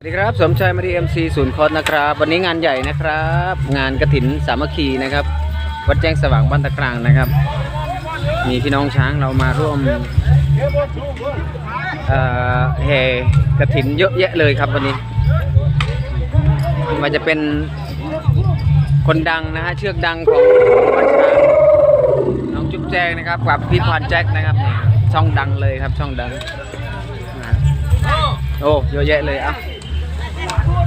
สวัสดีครับสมชายมาดีเอ็มซีศูนย์คอสนะครับ วันนี้งานใหญ่นะครับ งานกระถินสามัคคีนะครับ วัดแจ้งสว่างบ้านตะกลางนะครับ มีพี่น้องช้างเรามาร่วมอ่อแห่กระถินเยอะแยะเลยครับวันนี้มันจะเป็นคนดังนะฮะเชือกดังของวัดช้างน้องจุ๊บแจงนะครับกับพี่ควานแจ็คนะครับ ช่องดังเลยครับช่องดังโอ้เยอะแยะเลยอะ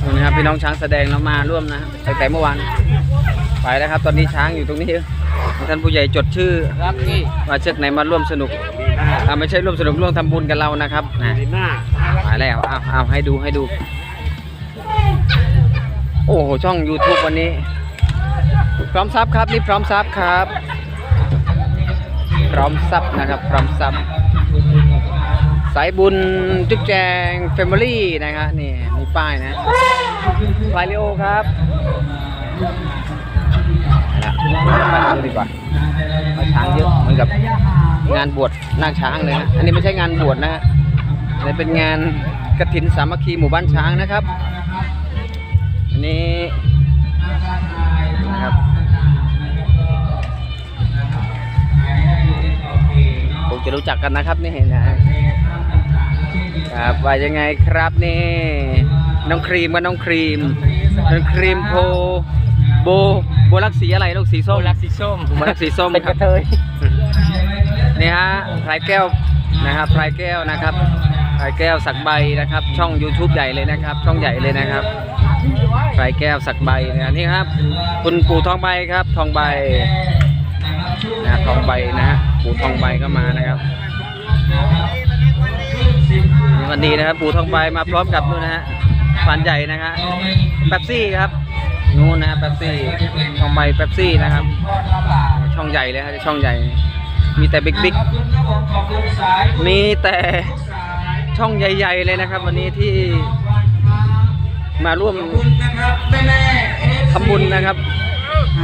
นี่นะครับพี่น้องช้างแสดงแล้วมาร่วมนะตั้งแต่เมื่อวานไปแล้วครับ ตอนนี้ช้างอยู่ตรงนี้ท่านผู้ใหญ่จดชื่อครับพี่ว่าเชือกไหนมาร่วมสนุกอ่าไม่ใช่ร่วมสนุกร่วมทำบุญกับเรานะครับนะดีหน้าไปแล้วเอาเอาให้ดูให้ดู โอ้โหช่อง YouTube วันนี้ พร้อมซับครับนี่พร้อมซับครับ พร้อมซับนะครับ พร้อมซับ สายบุญจุ๊บแจงเฟมิลี่นะครับนี่มีป้ายนะไลลิโอครับไปละไปดูดีกว่าเอาช้างเยอะเหมือนกับงานบวชนาคช้างเลยนะอันนี้ไม่ใช่งานบวชนะฮะนนี้เป็นงานกระถินสามัคคีหมู่บ้านช้างนะครับ อันนี้นะครับคงจะรู้จักกันนะครับนี่นะ ครับว่ายังไงครับนี่น้องครีมกับน้องครีมน้องครีมโพโบโบลักสีอะไรลูกสีส้มรักสีส้มโบลักสีส้มเป็นคกรับระเทยนี่ฮะพลายแก้วนะครับพลายแก้วนะครับพลายแก้วสักใบนะครับ ช่อง YouTube ใหญ่เลยนะครับ ช่องใหญ่เลยนะครับพลายแก้วสักใบนะนี่ครับ คุณปู่ทองใบครับ ทองใบนะทองใบนะฮะปู่ทองใบก็มานะครับนี่ วันนี้นะครับปู่ทองใบมาพร้อมกับนู่นนะฮะฟันใหญ่นะฮะเป๊ปซี่ครับนู่นนะฮะเป๊ปซี่ทองใบเป๊ปซี่นะครับ ช่องใหญ่เลยครับช่องใหญ่ มีแต่บิ๊กบิ๊กมีแต่ช่องใหญ่ๆเลยนะครับ วันนี้ที่มาร่วมทำบุญนะครับ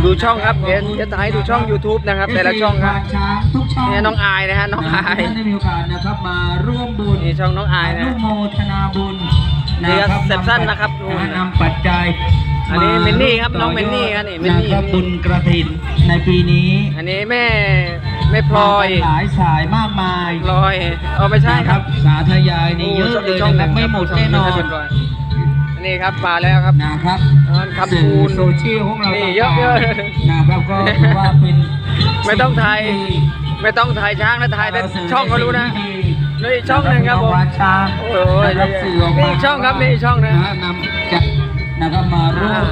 ดูช่องครับเดี๋ยวจะถ่ายดูช่อง YouTube นะครับแต่ละช่องครับ ช้างทุกช่องนี่น้องอายนะฮะน้องอายท่านได้มีโอกาสนะครับ มาร่วมบุญนี่ช่องน้องอายนะ นุโมทนาบุญนี่ครับะเซปชั่นนะครับนำปัจจัยอันนี้ามินนี่ครับน้องมินนี่ครับนี่มินนี่ะครับบุญกระถินในปีนี้อันนี้แม่แม่พลอยมากันหลายสายมากมายพลอยเออไม่ใช่ครับ นะสาธยายนี่เยอะเลยช่องนะครับไม่หมดแน่นอนอั นนี้ครับมาแล้วครับนะครับอ่านคำสื่คูอณโซเชียลของเรานี่ต่างๆเยอะเยอะนะครับก็ถือว่าเป็นไม่ต้องถ่ายไม่ต้องถ่ายช้างนะถ่ายแต่ช่องก็รู้นะนี่อีกช่องหนึ่งครับผมช้างโอ้ยนะครับสื่อออกนี่มาอีกช่องครับนี่อีกช่องนะนำจัดนะครับมาร่วม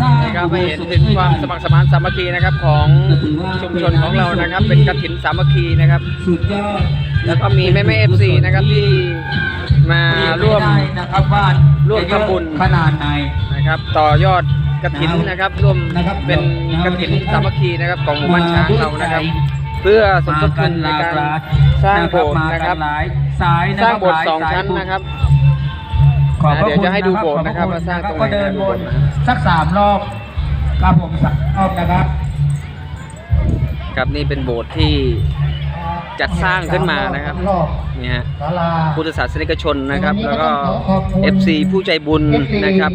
สร้างนี่ครับให้เห็นถึงความสมัครสมานสามัคคีนะครับของชุมชนของเรานะครับ เป็นกฐินสามัคคีนะครับสุดยอดแล้วก็มีแม่แม่เอฟซีนะครับที่ มาร่วมได้นะครับว่าร่วมทำบุญขนาดไหนนะครับ ต่อยอดกฐินนะครับ ร่วมนะครับเป็นกฐินสามัคคีนะครับของหมู่บ้านช้างเรานะครับ เพื่อสมทบทุนในการสร้างโบสถ์นะครับมากัหลายสายนะสร้างคโบสถ์หลยสองายชั้นบุญนะครับขอบพระเดี๋ยวคุณจะให้ดูคโบสถ์นะครับขอว่าสร้างตรงไหนก็เดินนะบนสักสามรอบครับผมสามรอบนะครับครับนี่เป็นโบสถ์ที่ จัดสร้างขึ้นมานะครับรอบนี่ฮะศาลาพุทธศาสนิกชนนะครับ แล้วก็ FC ผู้ใจบุญนะครับ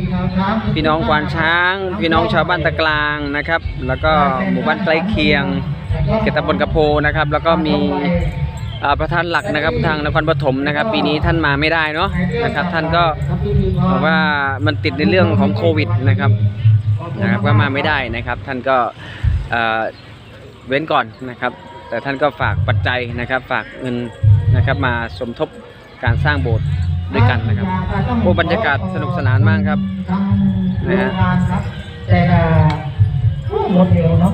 พี่น้องควานช้าง พี่น้องชาวบ้านตะกลางนะครับ แล้วก็หมู่บ้านใกล้เคียงเขตตำบลกระโพนะครับ แล้วก็มีอ่าประธานหลักนะครับทางนครปฐมนะครับ ปีนี้ท่านมาไม่ได้เนาะนะครับ ท่านก็บอกว่ามันติดในเรื่องของโควิดนะครับนะครับก็มาไม่ได้นะครับ ท่านก็เอ่อเว้นก่อนนะครับ แต่ท่านก็ฝากปัจจัยนะครับ ฝากเงินนะครับมาสมทบการสร้างโบสถ์ด้วยกันนะครับโอ้บรรยากาศสนุกสนานมากครับนะฮะแต่หมดเร็วเนาะ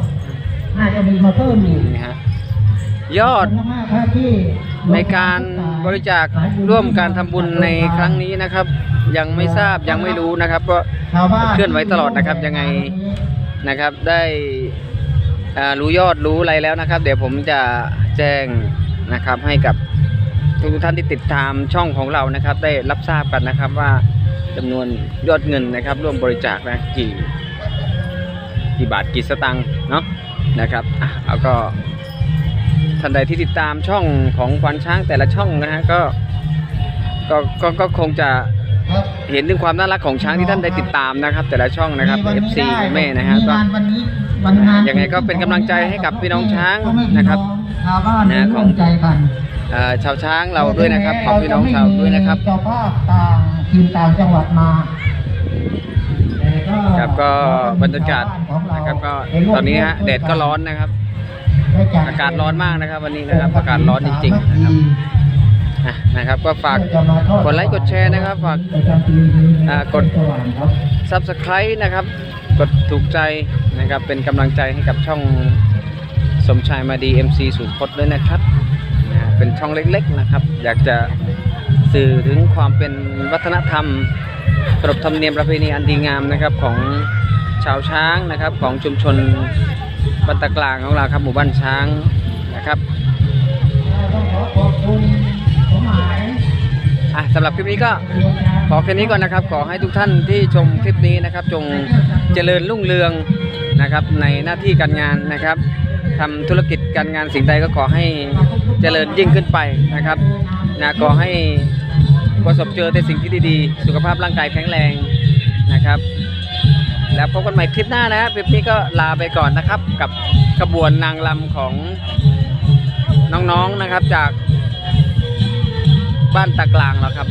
น่าจะมีมาเพิ่มอีกนี่ฮะยอดในการบริจาคร่วมการทำบุญในครั้งนี้นะครับ ยังไม่ทราบยังไม่รู้นะครับ ก็เคลื่อนไหวตลอดนะครับยังไงนะครับได้อ่า รู้ยอดรู้อะไรแล้วนะครับ เดี๋ยวผมจะแจ้งนะครับให้กับทุกท่านที่ติดตามช่องของเรานะครับ ได้รับทราบกันนะครับว่าจำนวนยอดเงินนะครับ ร่วมบริจาคนะกี่กี่บาทกี่สตังค์เนาะนะครับอะแล้วก็ท่านใดที่ติดตามช่องของควานช้างแต่ละช่องนะฮะก็ก็ก็คงจะ เห็นถึงความน่ารักของช้างที่ท่านได้ติดตามนะครับ แต่ละช่องนะครับมีวันนี้ FC ได้แม่นะฮะมีก็งานวันนี้วันงานยังไงก็เป็นกำลังใจให้กับพี่น้องช้างนะครับชาวบ้านนะของร่วมใจกันเอ่อชาวช้างเราด้วยนะครับขอบพี่น้องชาวด้วยนะครับเจ้าภาพต่างทีมต่างจังหวัดมาแต่ก็ครับก็บรรยากาศนะครับก็ตอนนี้ฮะแดดก็ร้อนนะครับได้จัดอากาศร้อนมากนะครับ วันนี้นะครับอากาศร้อนจริงๆนะครับอะ นะครับ ก็ฝากกดไลค์กดแชร์นะครับ ฝากกด Subscribe นะครับ กดถูกใจนะครับ เป็นกำลังใจให้กับช่องสมชายมาดี MC สุพจน์ด้วยนะครับนะเป็นช่องเล็กๆนะครับ อยากจะสื่อถึงความเป็นวัฒนธรรมขนบธรรมเนียมประเพณีอันดีงามนะครับของชาวช้างนะครับของชุมชนบันตะกลางของเราครับหมู่บ้านช้างนะครับ อะสำหรับคลิปนี้ก็ขอแค่นี้ก่อนนะครับ ขอให้ทุกท่านที่ชมคลิปนี้นะครับ จงเจริญรุ่งเรืองนะครับในหน้าที่การงานนะครับทำธุรกิจการงานสิ่งใดก็ขอให้เจริญยิ่งขึ้นไปนะครับนะขอให้ประสบเจอแต่สิ่งที่ดีๆ สุขภาพร่างกายแข็งแรงนะครับ แล้วพบกันใหม่คลิปหน้านะครับคลิปนี้ก็ลาไปก่อนนะครับ กับขบวนนางรำของน้องๆนะครับจาก บ้านตะกลางแล้วครับ